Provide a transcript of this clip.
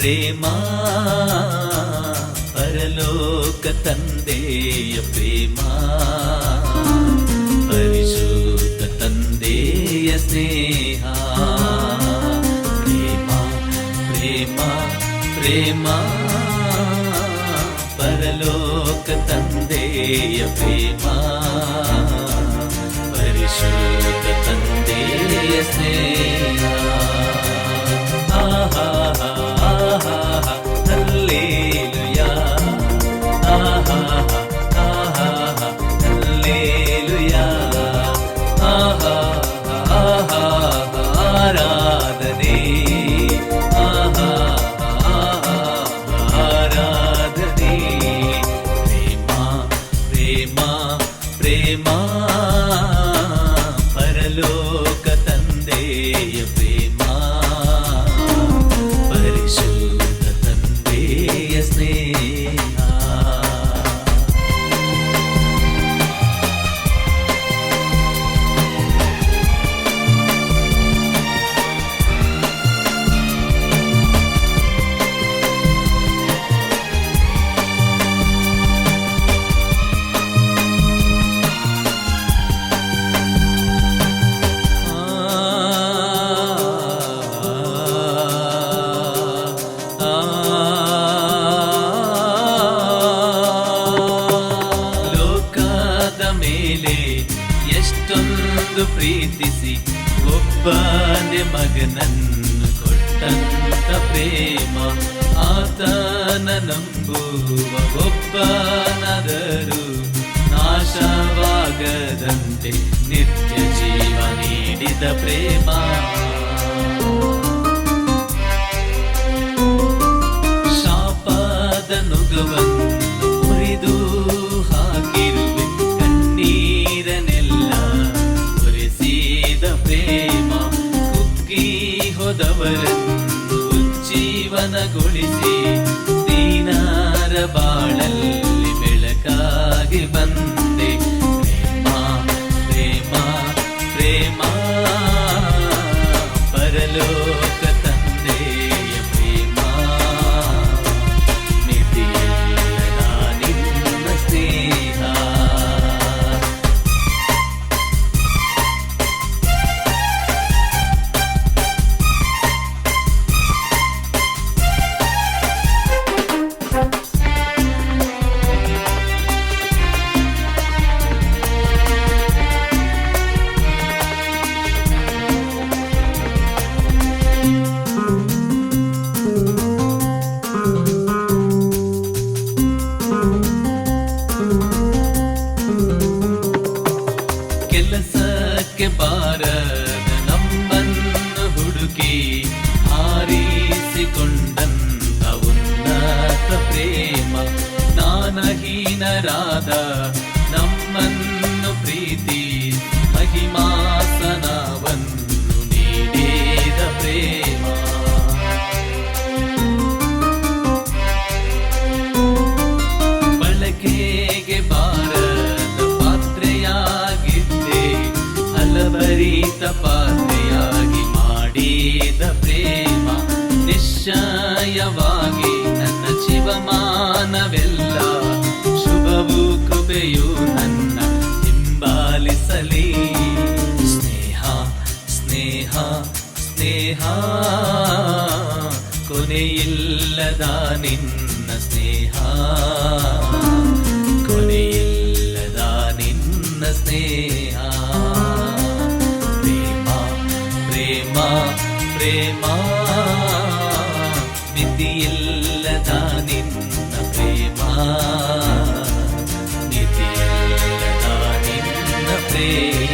ಪ್ರೇಮ ಪರಲೋಕ ತಂದೆಯ ಪ್ರೇಮ ಪರಿಶುದ್ಧ ತಂದೆಯ ಸ್ನೇಹ ಪ್ರೇಮ ಪ್ರೇಮ ಪ್ರೇಮ ಪರಲೋಕ ತಂದೆಯ ಪ್ರೇಮ ಪರಿಶುದ್ಧ ತಂದೆಯ ಸ್ನೇಹ ಎಷ್ಟೊಂದು ಪ್ರೀತಿಸಿ ಒಬ್ಬನೇ ಮಗನನ್ನು ಕೊಟ್ಟಂತ ಪ್ರೇಮ ಆತನ ನಂಬುವ ಒಬ್ಬನಾದರೂ ನಾಶವಾಗದಂತೆ ನಿತ್ಯ ಜೀವ ನೀಡಿದ ಪ್ರೇಮ. ಶಾಪದ ನುಗವನ್ನು ಹೋದವರನ್ನು ಉಜ್ಜೀವನಗೊಳಿಸಿ ಕೆಲಸಕ್ಕೆ ಬಾರದ ನಮ್ಮನ್ನು ಹುಡುಕಿ ಹಾರಿಸಿಕೊಂಡಂತ ಉನ್ನತ ಪ್ರೇಮ ನಾನಹೀನರಾದ ನಮ್ಮನ್ನು ಪ್ರೀತಿ ಮಹಿಮಾಸನವನ್ನು ನಿಶ್ಚಯವಾಗಿ ನನ್ನ ಜೀವಮಾನವೆಲ್ಲ ಶುಭವು ಕೃಪೆಯು ನನ್ನ ಹಿಂಬಾಲಿಸಲಿ. ಸ್ನೇಹ ಸ್ನೇಹ ಸ್ನೇಹ ಕೊನೆಯಿಲ್ಲದ ನಿನ್ನ ಸ್ನೇಹ. ಮಿತಿಯಿಲ್ಲದ ನಿನ್ನ ಪ್ರೇಮ ಮಿತಿಯಿಲ್ಲದ ನಿನ್ನ ಪ್ರೇಮ